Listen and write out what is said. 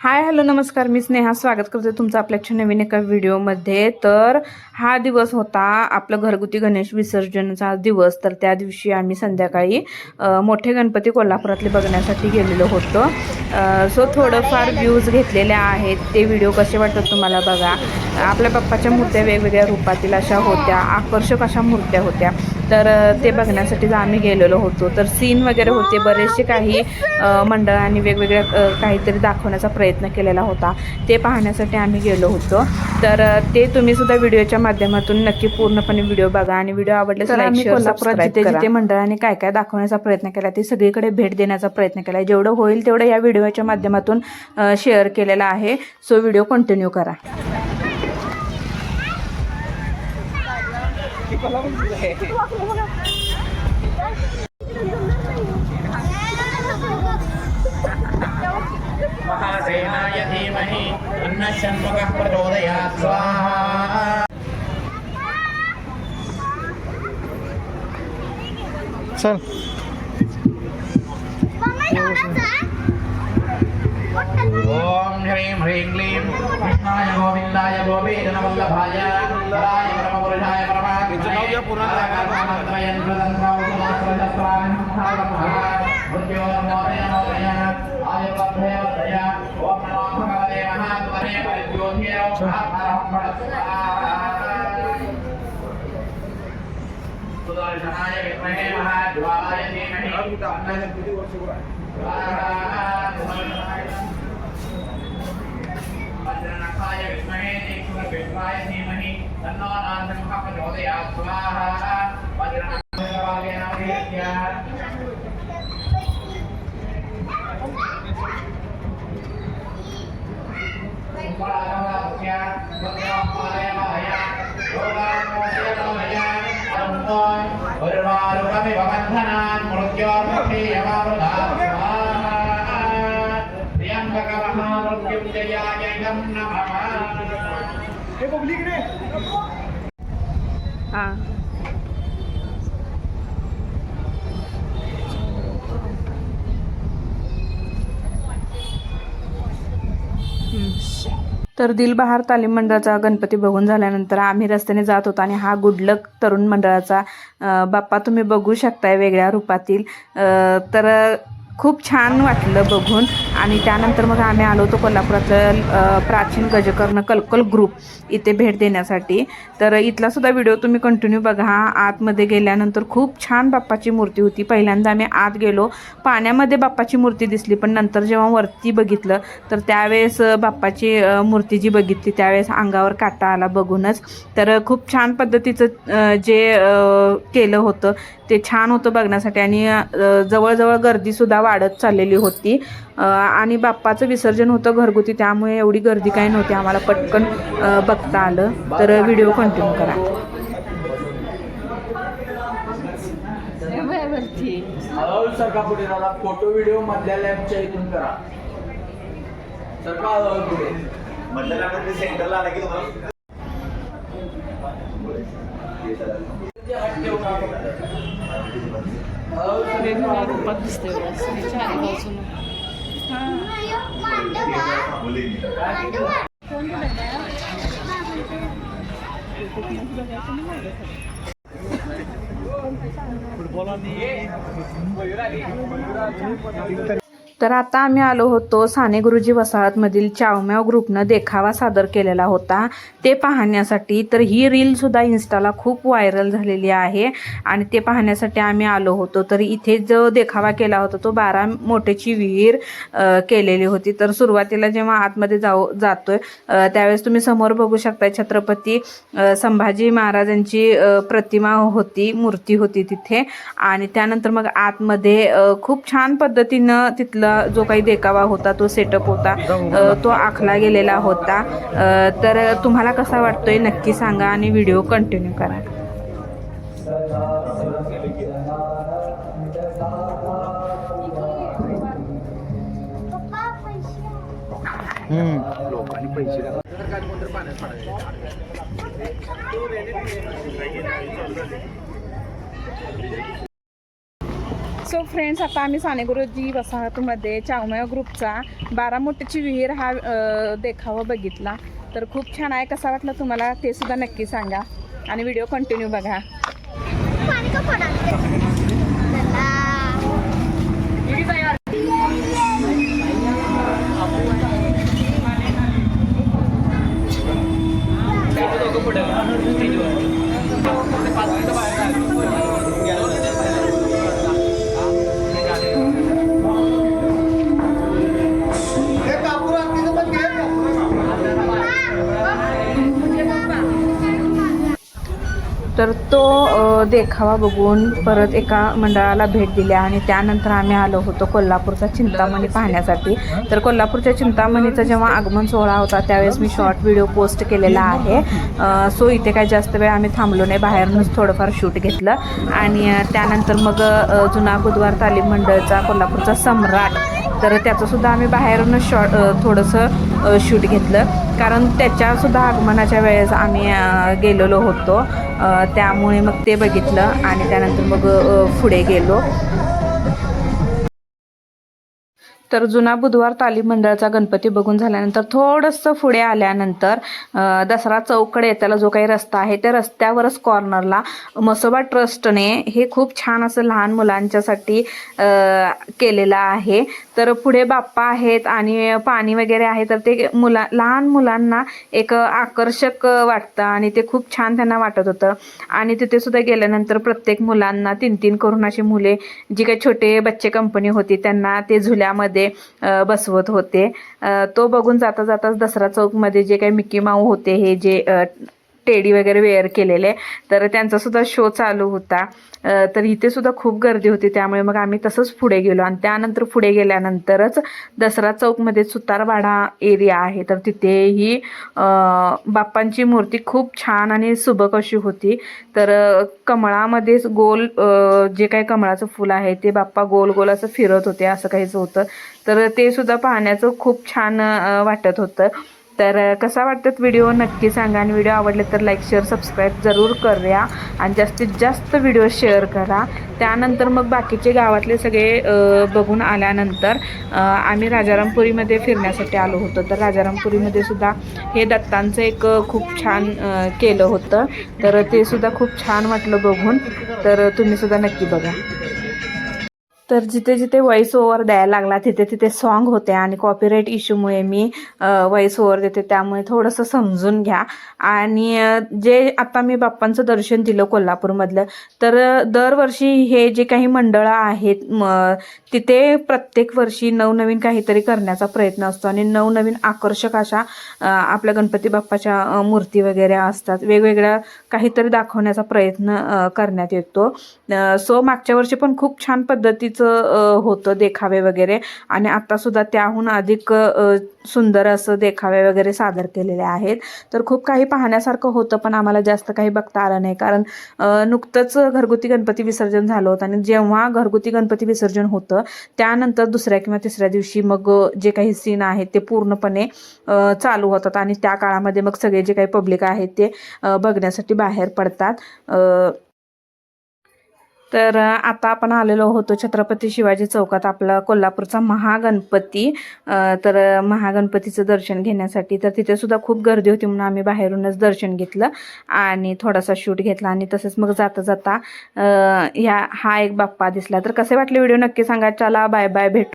Hi hello नमस्कार. मी स्नेहा. स्वागत करते तुमचं आपल्याच्या नवीन एका व्हिडिओमध्ये. तर हा दिवस होता आपलं घरगुती गणेश विसर्जनचा दिवस. तर त्या दिवशी आम्ही संध्याकाळी मोठे गणपती कोल्हापुरातले बघण्यासाठी गेलेलो होतो. सो थोडंफार व्ह्यूज घेतलेल्या आहेत. ते व्हिडिओ कसे वाटतात तुम्हाला बघा. आपल्या बाप्पाच्या मूर्त्या वेगवेगळ्या रूपातील अशा होत्या. आकर्षक अशा मूर्त्या होत्या. तर ते बघण्यासाठी आम्ही गेलेलो होतो तर सीन वगैरे होते. बरेचसे काही मंडळांनी वेगवेगळ्या काहीतरी दाखवण्याचा प्रयत्न केलेला होता. ते पाहण्यासाठी आम्ही गेलो होतो. तर ते तुम्ही सुद्धा व्हिडिओच्या माध्यमातून नक्की पूर्णपणे व्हिडिओ बघा आणि व्हिडिओ आवडले तर आम्ही कोल्हापुरात जिथे जिथे मंडळांनी काय काय दाखवण्याचा प्रयत्न केला ते सगळीकडे भेट देण्याचा प्रयत्न केला. जेवढं होईल तेवढं या व्हिडिओच्या माध्यमातून शेअर केलेला आहे. सो व्हिडिओ कंटिन्यू करा. महासेनाय धीमहि अन्नशन्मुखः प्रचोदयात् स्वाहा। चल। ఓం హ్రీం హ్రీం క్లీం. కృష్ణాయ గోవిందాయ గోపీజన వల్లభాయ పరాయ పరమ పురుషాయ సుదర్శనాయ విద్మహే మహాజ్వాలాయ వజ్రనఖాయ విద్మహే దీక్షుర విద్వాయ ధీమహి తన్నో నారద మహాప్రచోదయాత్. స్వాహ. వజ్రనఖాయ हां. तर दिलबहार तालीम मंडळाचा गणपती बघून झाल्यानंतर आम्ही रस्त्याने जात होतो आणि हा गुडलक तरुण मंडळाचा बाप्पा तुम्ही बघू शकताय वेगळ्या रूपातील. तर खूप छान वाटलं बघून. आणि त्यानंतर मग आम्ही आलो होतो कोल्हापुरातलं प्राचीन गजकर्ण कलकल ग्रुप इथे भेट देण्यासाठी. तर इथला सुद्धा व्हिडिओ तुम्ही कंटिन्यू बघा. आतमध्ये गेल्यानंतर खूप छान बाप्पाची मूर्ती होती. पहिल्यांदा आम्ही आत गेलो. पाण्यामध्ये बाप्पाची मूर्ती दिसली पण नंतर जेव्हा वरती बघितलं तर त्यावेळेस बाप्पाची मूर्ती जी बघितली त्यावेळेस अंगावर काटा आला बघूनच. तर खूप छान पद्धतीचं जे केलं होतं ते छान होतं बघण्यासाठी. आणि जवळजवळ गर्दीसुद्धा वाढत चाललेली होती. आणि बाप्पाचं विसर्जन होतं घरगुती त्यामुळे एवढी गर्दी काही नव्हती. आम्हाला पटकन बघता आलं. तर व्हिडिओ कंटिन्यू करा. हळूहळू सरका पुढे दादा फोटो व्हिडिओ मधल्या लॅबच्या इथून करा. सरका हळूहळू पुढे? सेंटरला आला की तुम्हाला? Benim adım Batista olsun. Çare olsun. ఇప్పుడు పొలాన్ని तर आता आम्ही आलो होतो साने गुरुजी वसाहतमधील चावम्याव ग्रुपनं देखावा सादर केलेला होता. ते पाहण्यासाठी तर ही रीलसुद्धा इन्स्टाला खूप व्हायरल झालेली आहे आणि ते पाहण्यासाठी आम्ही आलो होतो. तर इथे जो देखावा केला होता तो बारा मोठेची विहीर केलेली होती. तर सुरुवातीला जेव्हा आतमध्ये जाऊ जातोय त्यावेळेस तुम्ही समोर बघू शकता छत्रपती संभाजी महाराजांची प्रतिमा होती मूर्ती होती तिथे. आणि त्यानंतर मग आतमध्ये खूप छान पद्धतीनं तिथलं जो काही देखावा होता तो सेटअप होता तो आखला गेलेला होता. तर तुम्हाला कसा वाटतोय नक्की सांगा आणि व्हिडिओ कंटिन्यू करा. लोकांनी पैसे सो फ्रेंड्स आता आम्ही सानेगुरुजी वसाहतमध्ये चावमय ग्रुपचा बारामोट्याची विहीर हा देखावा बघितला. तर खूप छान आहे. कसा वाटला तुम्हाला ते सुद्धा नक्की सांगा. आणि व्हिडिओ कंटिन्यू बघा. तर तो देखावा बघून परत एका मंडळाला भेट दिली आणि त्यानंतर आम्ही आलो होतो कोल्हापूरचा चिंतामणी पाहण्यासाठी. तर कोल्हापूरच्या चिंतामणीचा जेव्हा आगमन सोहळा होता त्यावेळेस मी शॉर्ट व्हिडिओ पोस्ट केलेला आहे. सो इथे काय जास्त वेळ आम्ही थांबलो नाही बाहेरूनच थोडंफार शूट घेतलं. आणि त्यानंतर मग जुना बुधवार तालीम मंडळचा कोल्हापूरचा सम्राट तर त्याचंसुद्धा आम्ही बाहेरूनच शॉर्ट थोडंसं शूट घेतलं. कारण त्याच्यासुद्धा आगमनाच्या वेळेस आम्ही गेलेलो होतो. त्यामुळे मग ते बघितलं आणि त्यानंतर मग पुढे गेलो. तर जुना बुधवार तालीम मंडळाचा गणपती बघून झाल्यानंतर थोडंसं पुढे आल्यानंतर दसरा चौकडे त्याला जो काही रस्ता आहे त्या रस्त्यावरच कॉर्नरला मसोबा ट्रस्टने हे खूप छान असं लहान मुलांच्यासाठी केलेलं आहे. तर पुढे बाप्पा आहेत आणि पाणी वगैरे आहे तर ते मुला लहान मुलांना एक आकर्षक वाटतं आणि ते खूप छान त्यांना वाटत होतं. आणि तिथे सुद्धा गेल्यानंतर प्रत्येक मुलांना तीन तीन करून अशी मुले जी काही छोटे बच्चे कंपनी होती त्यांना ते झुल्यामध्ये ते बसवत होते. तो बघून जाता जाताच दसरा चौकमध्ये जे काही मिक्की माऊ होते हे जे टेडी वगैरे वेअर केलेले. तर त्यांचा सुद्धा शो चालू होता. तर इथे सुद्धा खूप गर्दी होती. त्यामुळे मग आम्ही तसंच पुढे गेलो. आणि त्यानंतर पुढे गेल्यानंतरच दसरा चौकमध्ये सुतारवाडा एरिया आहे. तर तिथेही बाप्पांची मूर्ती खूप छान आणि सुबक अशी होती. तर कमळामध्ये कमळामध्येच गोल जे काही कमळाचं फुल आहे ते बाप्पा गोल गोल असं फिरत होते. असं काहीच होतं. तर ते सुद्धा पाहण्याचं खूप छान वाटत होतं. तर कसा वाटतात व्हिडिओ? नक्की सांगा. आणि व्हिडिओ आवडले तर लाईक शेअर सबस्क्राईब जरूर करूया. आणि जास्तीत जास्त व्हिडिओ शेअर करा. त्यानंतर मग बाकीचे गावातले सगळे बघून आल्यानंतर आम्ही राजारामपुरीमध्ये फिरण्यासाठी आलो होतो. तर राजारामपुरीमध्ये सुद्धा हे दत्तांचं एक खूप छान केलं होतं. तर ते सुद्धा खूप छान वाटलं बघून. तर तुम्ही सुद्धा नक्की बघा. तर जिथे जिथे व्हॉइस ओव्हर द्यायला लागला तिथे तिथे सॉन्ग होते आणि कॉपीराईट इश्यूमुळे मी व्हॉइस ओव्हर देते. त्यामुळे थोडंसं समजून घ्या. आणि जे आता मी बाप्पांचं दर्शन दिलं कोल्हापूरमधलं तर दरवर्षी हे जे काही मंडळं आहेत म तिथे प्रत्येक वर्षी नवनवीन काहीतरी करण्याचा प्रयत्न असतो. आणि नवनवीन आकर्षक अशा आपल्या गणपती बाप्पाच्या मूर्ती वगैरे असतात. वेगवेगळ्या काहीतरी दाखवण्याचा प्रयत्न करण्यात येतो. सो मागच्या वर्षी पण खूप छान पद्धतीचं अ, होतं देखावे वगैरे. आणि आत्तासुद्धा त्याहून अधिक सुंदर असं देखावे वगैरे सादर केलेले आहेत. तर खूप काही पाहण्यासारखं होतं पण आम्हाला जास्त काही बघता आलं नाही. कारण नुकतंच घरगुती गणपती विसर्जन झालं होतं. आणि जेव्हा घरगुती गणपती विसर्जन होतं त्यानंतर दुसऱ्या किंवा तिसऱ्या दिवशी मग जे काही सीन आहेत ते पूर्णपणे चालू होतात. आणि त्या काळामध्ये मग सगळे जे काही पब्लिक आहेत ते बघण्यासाठी बाहेर पडतात. तर आता आपण आलेलो होतो छत्रपती शिवाजी चौकात आपला कोल्हापूरचा महागणपती. तर महागणपतीचं दर्शन घेण्यासाठी तर तिथे सुद्धा खूप गर्दी होती म्हणून आम्ही बाहेरूनच दर्शन घेतलं आणि थोडासा शूट घेतला आणि तसंच मग जाता जाता ह्या हा एक बाप्पा दिसला. तर कसे वाटले व्हिडिओ? नक्की सांगा. चला बाय बाय भेट.